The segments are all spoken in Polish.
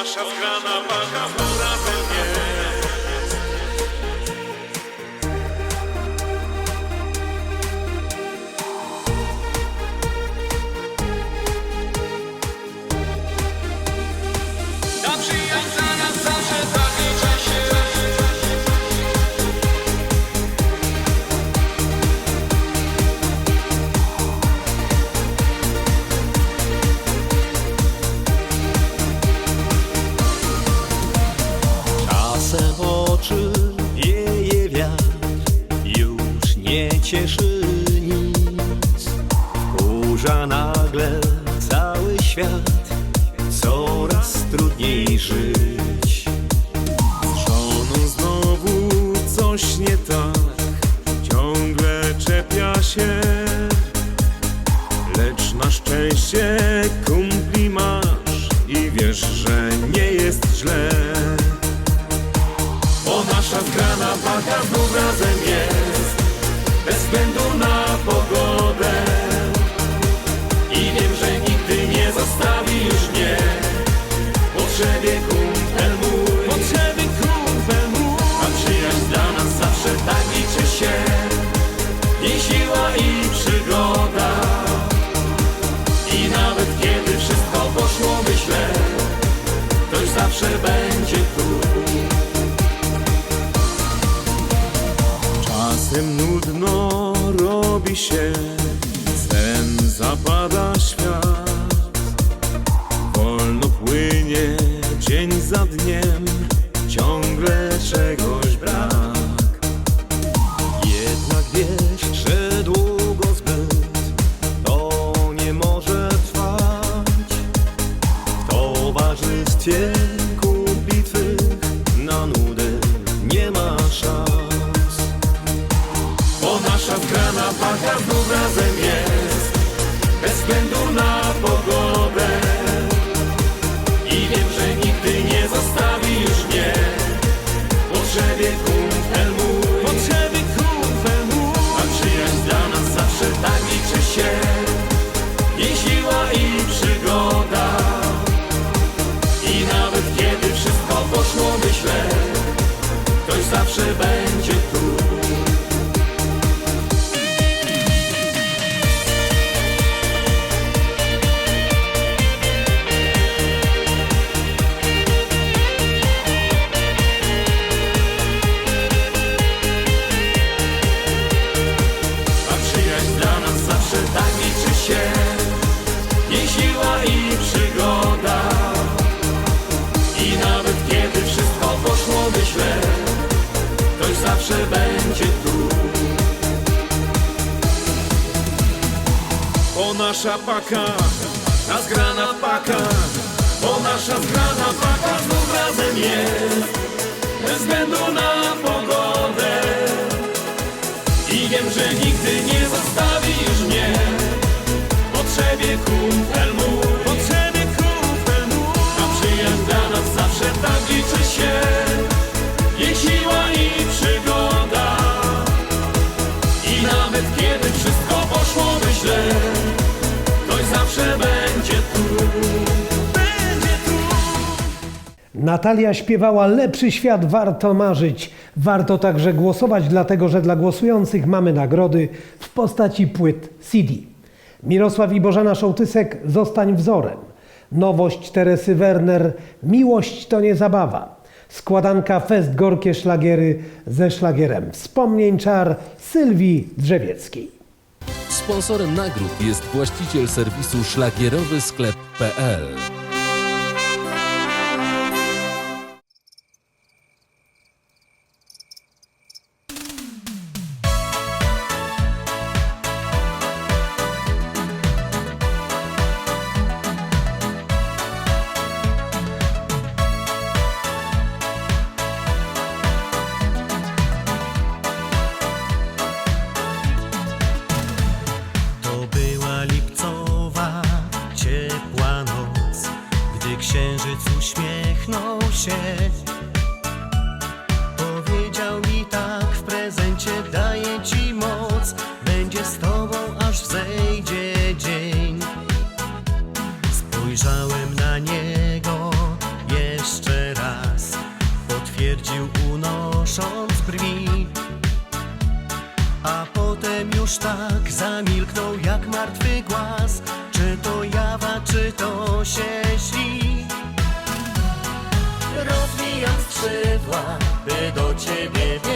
nasza zgrana walka Kurza nagle cały świat, coraz trudniej żyć. Z żoną znowu coś nie tak, ciągle czepia się. Lecz na szczęście kumpli zawsze będzie tu. Czasem nudno robi się Sen zapada Potrzebie kumpel mój, potrzebie kumpel mój. A przyjaźń dla nas zawsze tak liczy się. I siła i przygoda. I nawet kiedy wszystko poszłoby źle, ktoś zawsze będzie O nasza paka, ta zgrana paka. O nasza zgrana paka znów razem jest Bez względu na pogodę. I wiem, że nigdy nie zostawi już mnie. Potrzebie kumpel mój Potrzebie kumpel mój A przyjaźń dla nas zawsze tak liczy się. Jej siła i zawsze będzie tu Będzie tu Natalia śpiewała Lepszy świat warto marzyć. Warto także głosować, dlatego że dla głosujących mamy nagrody w postaci płyt CD. Mirosław i Bożena Szołtysek Zostań wzorem. Nowość Teresy Werner Miłość to nie zabawa. Składanka Fest Gorkie Szlagiery ze szlagierem Wspomnień Czar Sylwii Drzewieckiej. Sponsorem nagród jest właściciel serwisu szlagierowy sklep.pl. uśmiechnął się. Powiedział mi tak w prezencie daję ci moc Będzie z tobą aż wzejdzie dzień. Spojrzałem na niego jeszcze raz Potwierdził unosząc brwi. A potem już tak zamilknął jak martwy głaz Czy to jawa, czy to się śni. Skrzydła, by do ciebie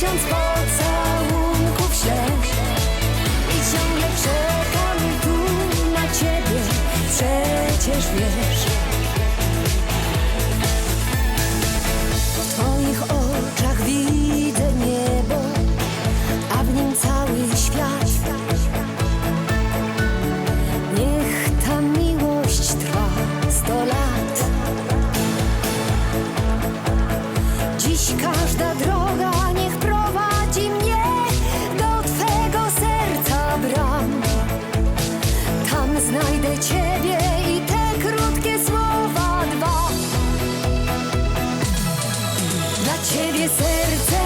tysiąc wąt. ciebie serce.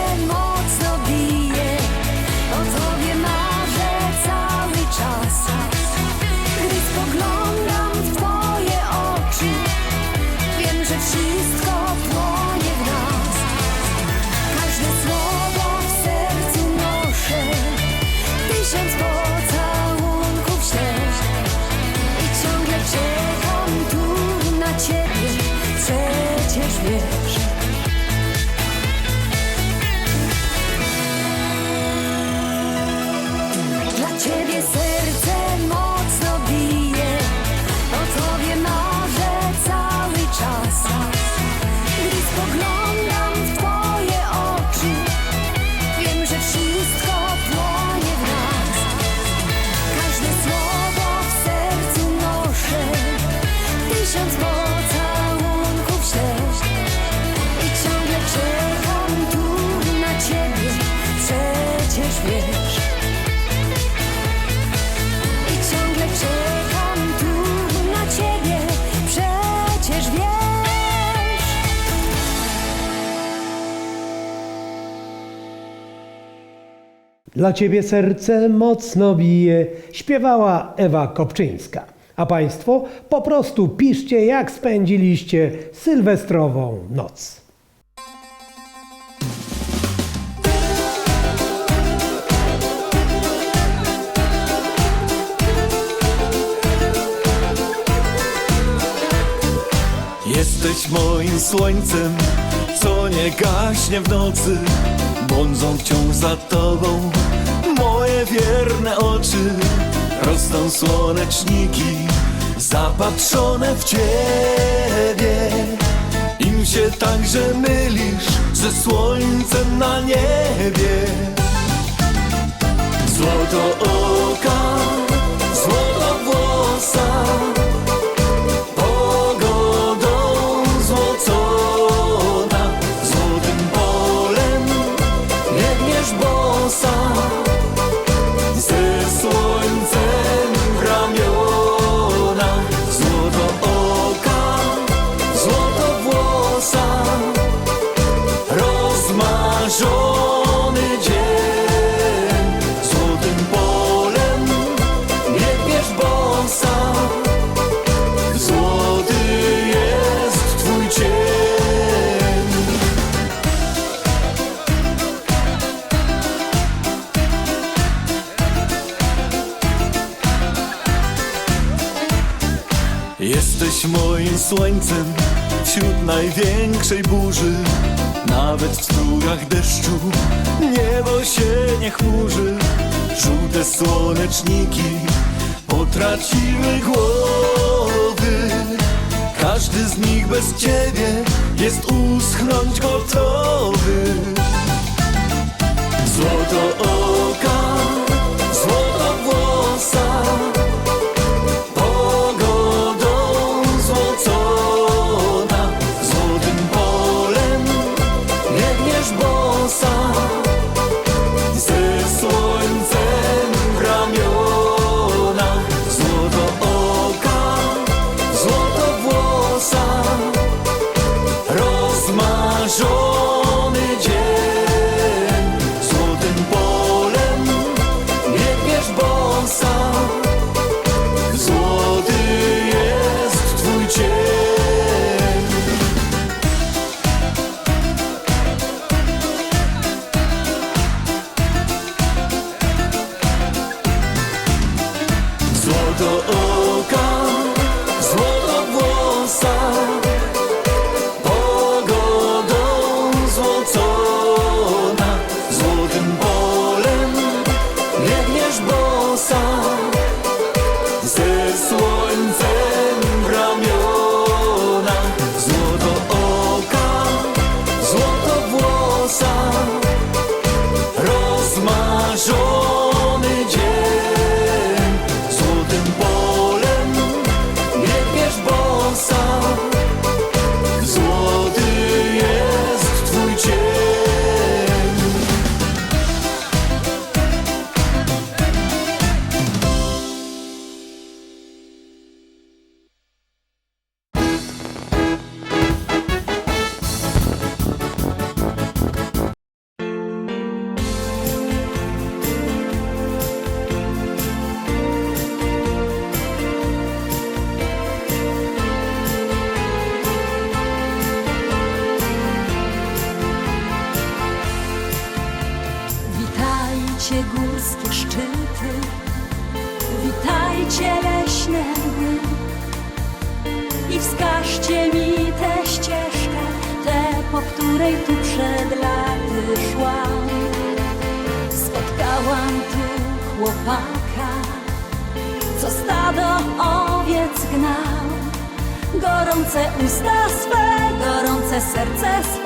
Dla ciebie serce mocno bije, śpiewała Ewa Kopczyńska. A państwo po prostu piszcie, jak spędziliście sylwestrową noc. Jesteś moim słońcem, co nie gaśnie w nocy Błądzą wciąż za tobą wierne oczy Rosną słoneczniki, zapatrzone w ciebie. Im się także mylisz ze słońcem na niebie. Złoto oka, złoto włosa słońcem wśród największej burzy. Nawet w strugach deszczu niebo się nie chmurzy. Żółte słoneczniki potraciły głowy. Każdy z nich bez ciebie jest uschnąć gotowy Złoto gorące serce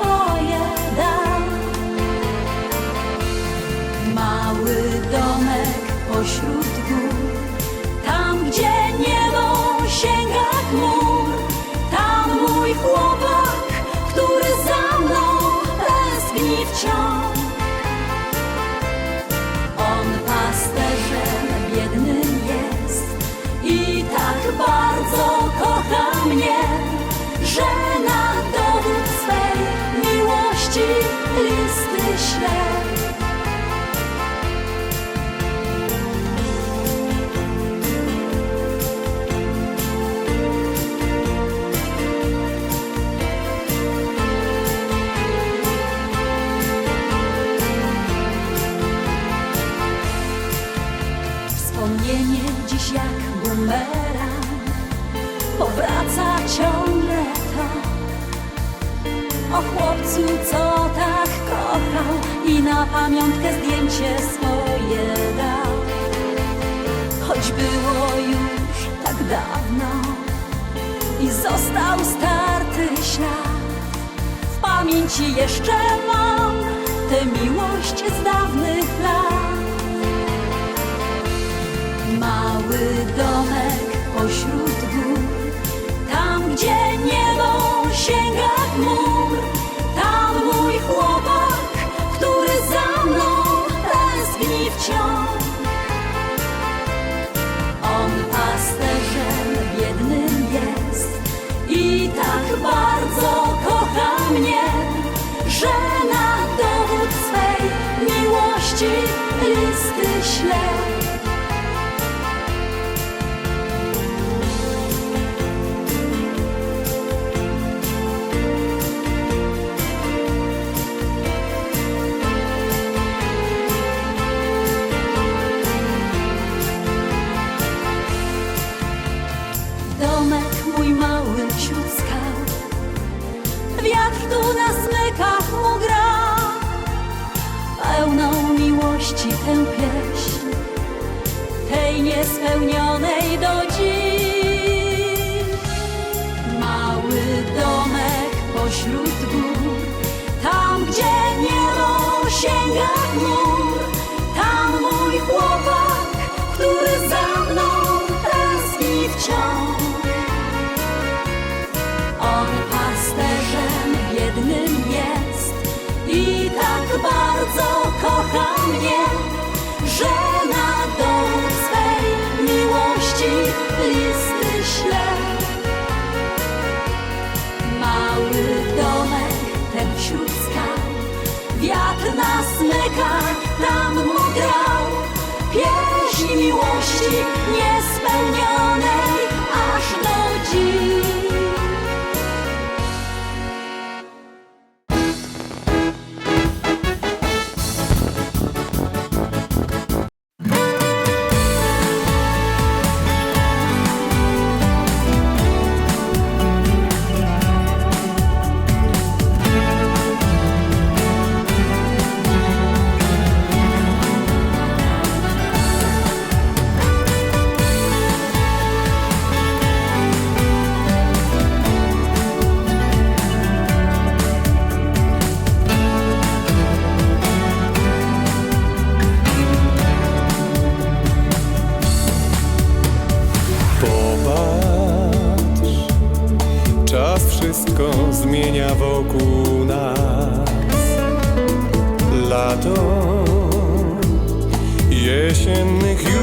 jak bumerang Powraca ciągle to O chłopcu, co tak kochał I na pamiątkę zdjęcie swoje dał. Choć było już tak dawno I został starty ślad W pamięci jeszcze mam Tę miłość z dawnych lat mały domek pośród gór, tam gdzie niebo sięga chmur, tam mój chłopak, który za mną tęskni wciąż. spełnione tam mu grał, pieśń miłości nie and make you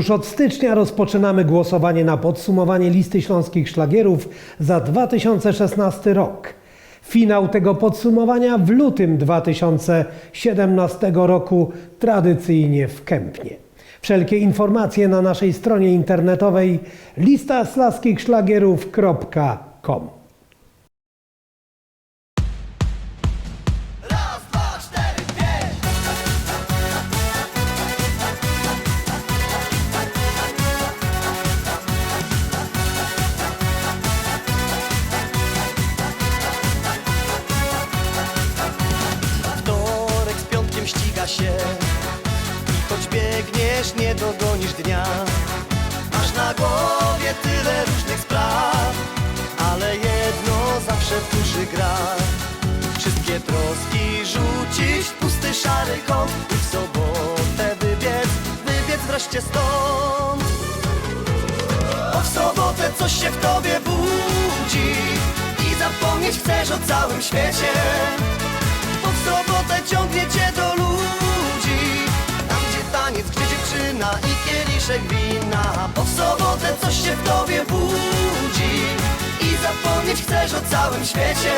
Już od stycznia rozpoczynamy głosowanie na podsumowanie listy śląskich szlagierów za 2016 rok. Finał tego podsumowania w lutym 2017 roku, tradycyjnie w Kępnie. Wszelkie informacje na naszej stronie internetowej listaslaskich-szlagierów.com. wreszcie stąd. Bo w sobotę coś się w tobie budzi I zapomnieć chcesz o całym świecie. Bo w sobotę ciągnie cię do ludzi Tam gdzie taniec, gdzie dziewczyna i kieliszek wina. Bo w sobotę coś się w tobie budzi I zapomnieć chcesz o całym świecie.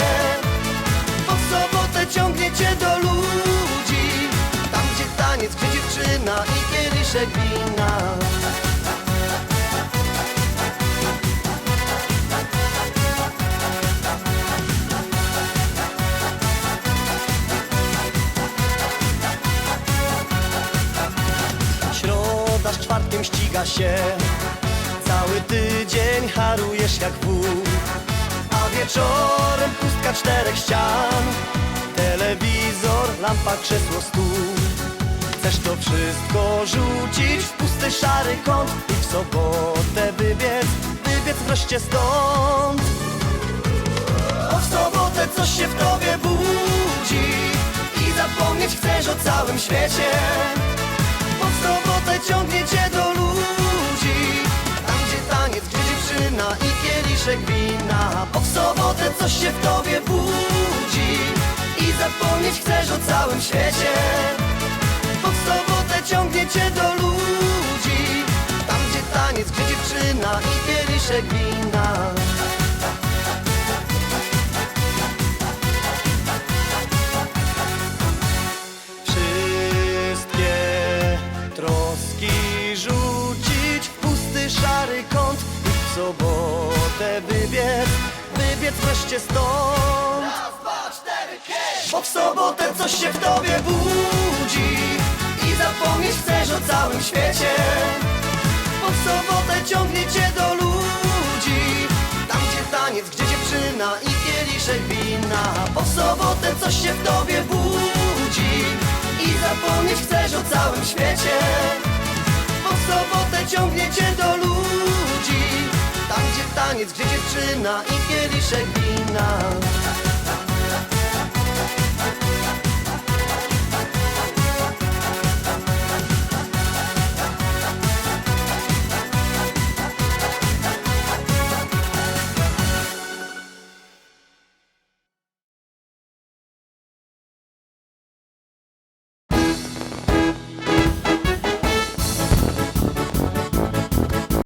Bo w sobotę ciągnie cię do ludzi taniec, gdzie dziewczyna i kieliszek wina. Środa z czwartkiem ściga się. Cały tydzień harujesz jak wół. A wieczorem pustka czterech ścian. Telewizor, lampa, krzesło, stół Chcesz to wszystko rzucić w pusty szary kąt I w sobotę wybiec, wybiec wreszcie stąd. Bo w sobotę coś się w tobie budzi I zapomnieć chcesz o całym świecie. Bo w sobotę ciągnie cię do ludzi Tam gdzie taniec, gdzie dziewczyna i kieliszek wina. Bo w sobotę coś się w tobie budzi I zapomnieć chcesz o całym świecie ciągnie cię do ludzi. Tam gdzie taniec, gdzie dziewczyna i kieliszek wina. Wszystkie troski rzucić w pusty szary kąt I w sobotę wybiec, wybiec wreszcie stąd. Bo w sobotę coś się w tobie budzi zapomnieć chcesz o całym świecie. Bo sobotę ciągnie cię do ludzi Tam gdzie taniec, gdzie dziewczyna i kieliszek wina. Bo w sobotę coś się w tobie budzi I zapomnieć chcesz o całym świecie. Bo sobotę ciągnie cię do ludzi Tam gdzie taniec, gdzie dziewczyna i kieliszek wina